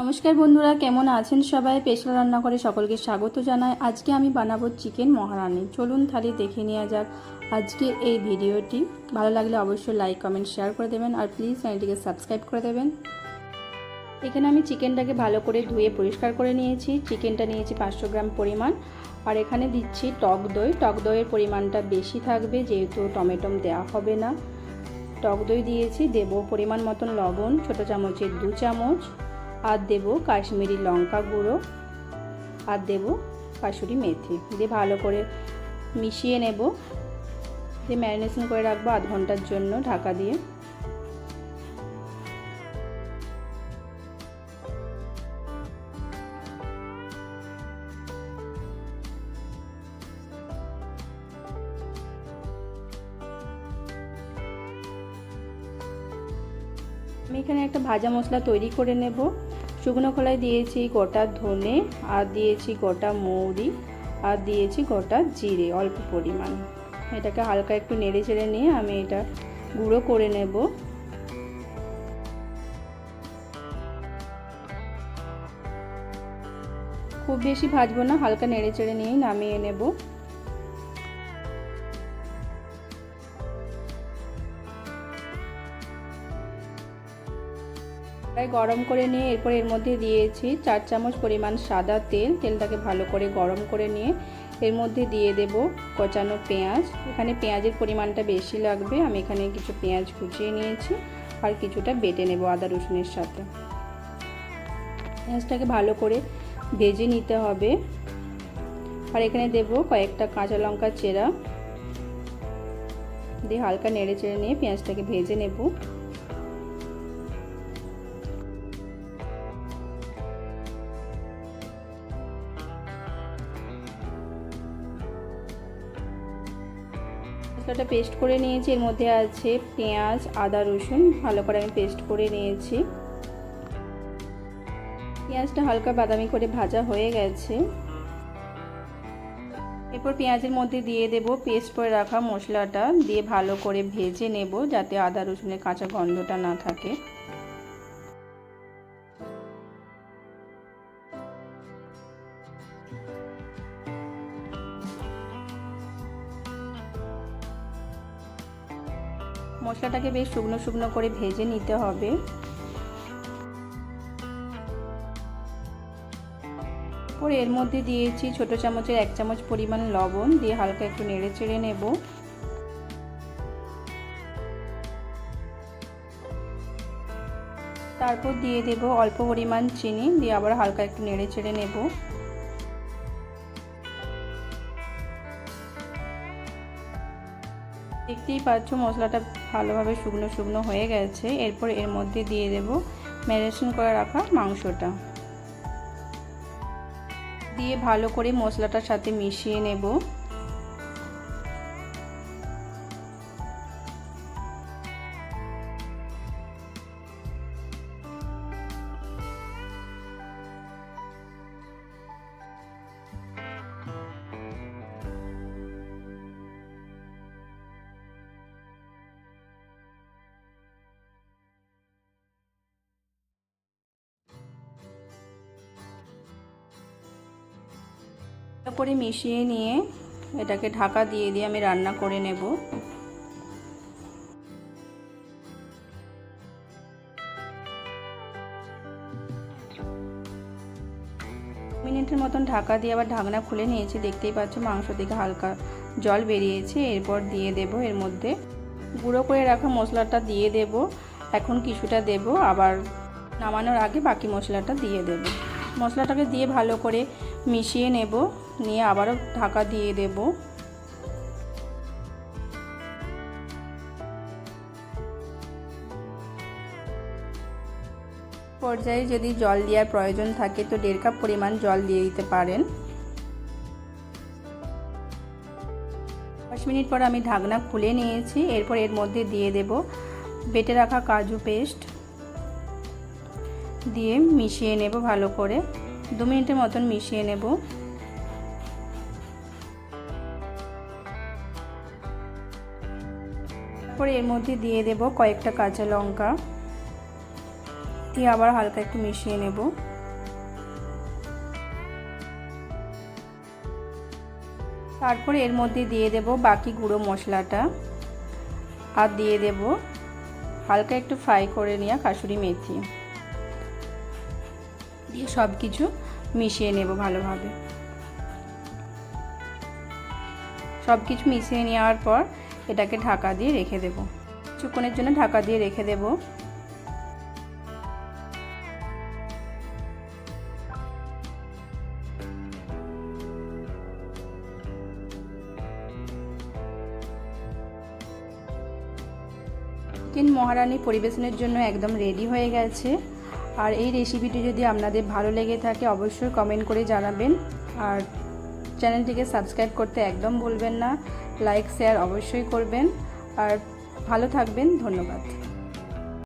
নমস্কার বন্ধুরা, কেমন আছেন সবাই? পেশলা রান্না করে সকলকে স্বাগত জানাই। আজকে আমি বানাবো চিকেন মহারানি। চলুন তাহলে দেখে নেওয়া যাক আজকে এই ভিডিওটি। ভালো লাগলে অবশ্যই লাইক কমেন্ট শেয়ার করে দেবেন আর প্লিজ চ্যানেলটিকে সাবস্ক্রাইব করে দেবেন। এখানে আমি চিকেনটাকে ভালো করে ধুয়ে পরিষ্কার করে নিয়েছি। চিকেনটা নিয়েছি পাঁচশো গ্রাম পরিমাণ। আর এখানে দিচ্ছি টক দই। টক দইয়ের পরিমাণটা বেশি থাকবে যেহেতু টমেটো দেওয়া হবে না। টক দই দিয়েছি, দেব পরিমাণ মতন লবণ, ছোটো চামচের দু চামচ। আর দেব কাশ্মীরি লঙ্কা গুঁড়ো আর দেব কাশুরি মেথি। দিয়ে ভালো করে মিশিয়ে নেব। দিয়ে ম্যারিনেশন করে রাখব আধ ঘণ্টার জন্য ঢাকা দিয়ে। আমি এখানে একটা ভাজা মশলা তৈরি করে নেব। শুকনো খোলায় দিয়েছি গোটা ধনে, আর দিয়েছি গোটা মৌরি, আর দিয়েছি গোটা জিরে অল্প পরিমাণ। এটাকে হালকা একটু নেড়ে চেড়ে নিয়ে আমি এটা গুঁড়ো করে নেব। খুব বেশি ভাজবো না, হালকা নেড়ে চেড়ে নিয়েই নামিয়ে নেব। কড়াই গরম করে নিয়ে এরপর এর মধ্যে দিয়েছি চার চামচ পরিমাণ সাদা তেল। তেলটাকে ভালো করে গরম করে নিয়ে এর মধ্যে দিয়ে দেব কচানো পেঁয়াজ। এখানে পেঁয়াজের পরিমাণটা বেশি লাগবে। আমি এখানে কিছু পেঁয়াজ কুচিয়ে নিয়েছি আর কিছুটা বেটে নেব আদা রসুনের সাথে। পেঁয়াজটাকে ভালো করে ভেজে নিতে হবে। আর এখানে দেব কয়েকটা কাঁচা লঙ্কা চেরা। দিয়ে হালকা নেড়ে চেড়ে নিয়ে পেঁয়াজটাকে ভেজে নেব। মশলাটা পেস্ট করে নিয়েছি। এর মধ্যে আছে পেঁয়াজ, আদা, রসুন, ভালো করে আমি পেস্ট করে নিয়েছি। পেঁয়াজটা হালকা বাদামি করে ভাজা হয়ে গেছে। এরপর পেঁয়াজের মধ্যে দিয়ে দেব পেস্ট করে রাখা মশলাটা। দিয়ে ভালো করে ভেজে নেব যাতে আদা, রসুনের কাঁচা গন্ধটা না থাকে। মশলাটাকে বেশ শুকনো শুকনো করে ভেজে নিতে হবে। পরে এর মধ্যে দিয়েছি ছোট চামচের এক চামচ পরিমাণ লবণ দিয়ে হালকা একটু নেড়ে চেড়ে নেব। তারপর দিয়ে দেব অল্প পরিমাণ চিনি দিয়ে আবার হালকা একটু নেড়ে চেড়ে নেব। দেখতেই পাচ্ছ মশলাটা ভালোভাবে শুকনো শুকনো হয়ে গেছে। এরপর এর মধ্যে দিয়ে দেব ম্যারিনেশন করে রাখা মাংসটা। দিয়ে ভালো করে মশলাটার সাথে মিশিয়ে নেব। করে মিশিয়ে নিয়ে এটাকে ঢাকা দিয়ে দিয়ে আমি রান্না করে নেব। মিনিটের মতন ঢাকা দিয়ে আবার ঢাকনা খুলে নিয়েছি। দেখতেই পাচ্ছ মাংস থেকে হালকা জল বেরিয়েছে। এরপর দিয়ে দেব এর মধ্যে গুঁড়ো করে রাখা মশলাটা দিয়ে দেব। এখন কিছুটা দেব। আবার নামানোর আগে বাকি মশলাটা দিয়ে দেব। মশলাটাকে দিয়ে ভালো করে মিশিয়ে নেব। নিয়ে আবারও ঢাকা দিয়ে দেব। পর্যায়ে যদি জল দেওয়ার প্রয়োজন থাকে তো দেড় কাপ পরিমাণ জল দিয়ে দিতে পারেন। দশ মিনিট পর আমি ঢাকনা খুলে নিয়েছি, এরপর এর মধ্যে দিয়ে দেব বেটে রাখা কাজু পেস্ট। দিয়ে মিশিয়ে নেব ভালো করে। দু মিনিটের মতন মিশিয়ে নেব। তারপরে এর মধ্যে দিয়ে দেব কয়েকটা কাঁচা লঙ্কা। দিয়ে আবার হালকা একটু মিশিয়ে নেব। তারপরে এর মধ্যে দিয়ে দেব বাকি গুঁড়ো মশলাটা। আর দিয়ে দেব হালকা একটু ফ্রাই করে নেওয়া কাসুরি মেথি। দিয়ে সব কিছু মিশিয়ে নেব ভালোভাবে। সব কিছু মিশিয়ে নেওয়ার পর এটাকে ঢাকা দিয়ে রেখে দেব। কিছুক্ষণের জন্য ঢাকা দিয়ে রেখে দেব। চিকেন মহারানি পরিবেশনের জন্য একদম রেডি হয়ে গেছে। আর এই রেসিপিটি যদি আপনাদের ভালো লেগে থাকে, অবশ্যই কমেন্ট করে জানাবেন। আর চ্যানেলটিকে সাবস্ক্রাইব করতে একদম ভুলবেন না। লাইক শেয়ার অবশ্যই করবেন। আর ভালো থাকবেন। ধন্যবাদ।